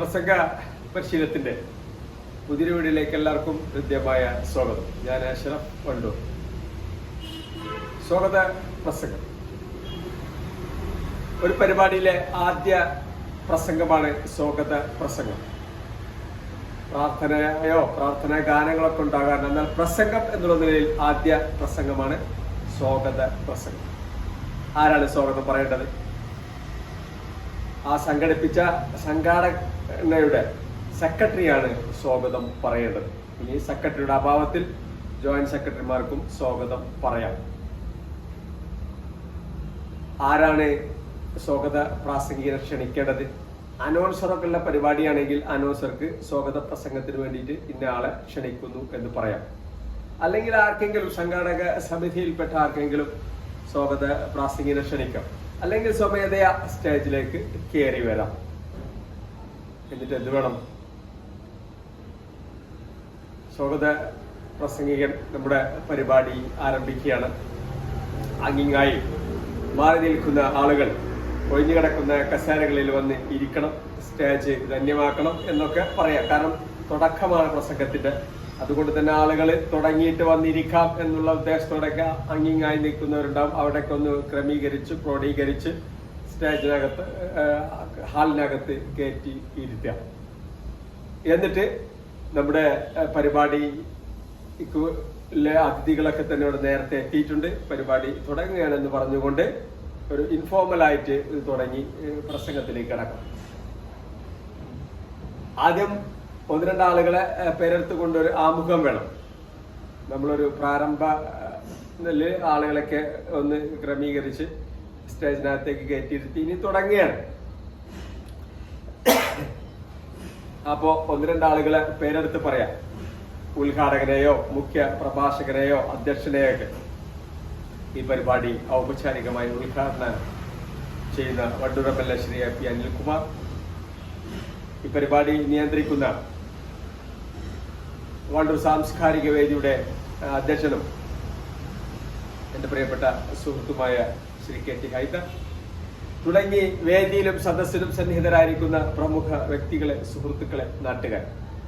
പ്രസംഗ പരിശീലനത്തിന്റെ പുതിയ വീഡിയോയിലേക്ക് എല്ലാവർക്കും ഹൃദ്യമായ സ്വാഗതം. ഞാൻ അഷറഫ് വണ്ടൂർ. സ്വാഗത പ്രസംഗം. ഒരു പരിപാടിയിലെ ആദ്യ പ്രസംഗമാണ് സ്വാഗത പ്രസംഗം. പ്രാർത്ഥനയോ പ്രാർത്ഥന ഗാനങ്ങളൊക്കെ ഉണ്ടാകാറുണ്ട് എന്നാൽ പ്രസംഗം എന്നുള്ള നിലയിൽ ആദ്യ പ്രസംഗമാണ് സ്വാഗത പ്രസംഗം. ആരാണ് സ്വാഗതം പറയേണ്ടത്? ആ സംഘടിപ്പിച്ച സംഘാടകയുടെ സെക്രട്ടറിയാണ് സ്വാഗതം പറയേണ്ടത്. ഇനി സെക്രട്ടറിയുടെ അഭാവത്തിൽ ജോയിന്റ് സെക്രട്ടറിമാർക്കും സ്വാഗതം പറയാം. ആരാണ് സ്വാഗത പ്രാസംഗികരെ ക്ഷണിക്കേണ്ടത്? അനൗൺസറൊക്കെ ഉള്ള പരിപാടിയാണെങ്കിൽ അനൗൺസർക്ക് സ്വാഗത പ്രസംഗത്തിന് വേണ്ടിയിട്ട് ഇന്ന ആളെ ക്ഷണിക്കുന്നു എന്ന് പറയാം. അല്ലെങ്കിൽ ആർക്കെങ്കിലും സംഘാടക സമിതിയിൽപ്പെട്ട ആർക്കെങ്കിലും സ്വാഗത പ്രാസംഗികനെ ക്ഷണിക്കാം. അല്ലെങ്കിൽ സ്വമേധയാ സ്റ്റേജിലേക്ക് കയറി വരാം. എന്നിട്ട് എന്ത് വേണം? സ്വാഗത പ്രസംഗികൻ നമ്മുടെ പരിപാടി ആരംഭിക്കുകയാണ്. അങ്ങിങ്ങായി മാറി നിൽക്കുന്ന ആളുകൾ ഒഴിഞ്ഞു കിടക്കുന്ന കസേരകളിൽ വന്ന് ഇരിക്കണം സ്റ്റേജ് ധന്യമാക്കണം എന്നൊക്കെ പറയാം. കാരണം തുടക്കമാണ് പ്രസംഗത്തിന്റെ അതുകൊണ്ട് തന്നെ ആളുകൾ തുടങ്ങിയിട്ട് വന്നിരിക്കാം എന്നുള്ള ഉദ്ദേശത്തോടൊക്കെ അങ്ങിങ്ങായി നിൽക്കുന്നവരുണ്ടാവും. അവിടെയൊക്കെ ഒന്ന് ക്രമീകരിച്ച് ക്രോഡീകരിച്ച് സ്റ്റേജിനകത്ത് ഹാളിനകത്ത് കയറ്റി ഇരുത്തുക. എന്നിട്ട് നമ്മുടെ പരിപാടി അതിഥികളൊക്കെ തന്നെ ഇവിടെ നേരത്തെ എത്തിയിട്ടുണ്ട്. പരിപാടി തുടങ്ങുകയാണെന്ന് പറഞ്ഞുകൊണ്ട് ഒരു ഇൻഫോർമൽ ആയിട്ട് തുടങ്ങി പ്രസംഗത്തിലേക്ക് കിടക്കാം. ആദ്യം ഒന്ന് രണ്ട് ആളുകളെ കൊണ്ടൊരു പേരെടുത്തുകൊണ്ട് ഒരു ആമുഖം വേണം. നമ്മളൊരു പ്രാരംഭ ആളുകളൊക്കെ ഒന്ന് ക്രമീകരിച്ച് സ്റ്റേജിനകത്തേക്ക് കയറ്റിയിരുത്തി ഇനി തുടങ്ങുകയാണ്. അപ്പോ ഒന്ന് രണ്ട് ആളുകളെ പേരെടുത്ത് പറയാം. ഉദ്ഘാടകനെയോ മുഖ്യ പ്രഭാഷകനെയോ അധ്യക്ഷനെയോ ഒക്കെ ഈ പരിപാടി ഔപചാരികമായി ഉദ്ഘാടനം ചെയ്യുന്ന വണ്ടൂരപ്പല്ല ശ്രീ എ പി അനിൽകുമാർ. ഈ പരിപാടി നിയന്ത്രിക്കുന്ന വണ്ടൂർ സാംസ്കാരിക വേദിയുടെ അധ്യക്ഷനും എന്റെ പ്രിയപ്പെട്ട സുഹൃത്തുമായ ശ്രീ കെ ടി ഹൈദർ. തുടങ്ങി വേദിയിലും സദസ്സിലും സന്നിഹിതരായിരിക്കുന്ന പ്രമുഖ വ്യക്തികളെ സുഹൃത്തുക്കളെ നാട്ടുകാർ.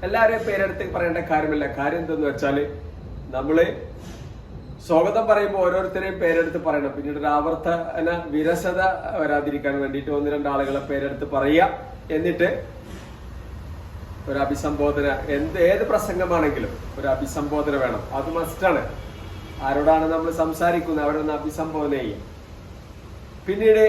എല്ലാവരെയും പേരെടുത്ത് പറയേണ്ട കാര്യമില്ല. കാര്യം എന്തെന്ന് വെച്ചാൽ നമ്മൾ സ്വാഗതം പറയുമ്പോൾ ഓരോരുത്തരെയും പേരെടുത്ത് പറയണം. പിന്നീട് ഒരു ആവർത്തന വിരസത വരാതിരിക്കാൻ വേണ്ടിയിട്ട് ഒന്ന് രണ്ട് ആളുകളെ പേരെടുത്ത് പറയുക. എന്നിട്ട് ഒരു അഭിസംബോധന. എന്ത് ഏത് പ്രസംഗമാണെങ്കിലും ഒരു അഭിസംബോധന വേണം. അത് മസ്റ്റാണ് ആരോടാണ് നമ്മൾ സംസാരിക്കുന്നത്? അവരൊന്ന് അഭിസംബോധന ചെയ്യാം. പിന്നീട്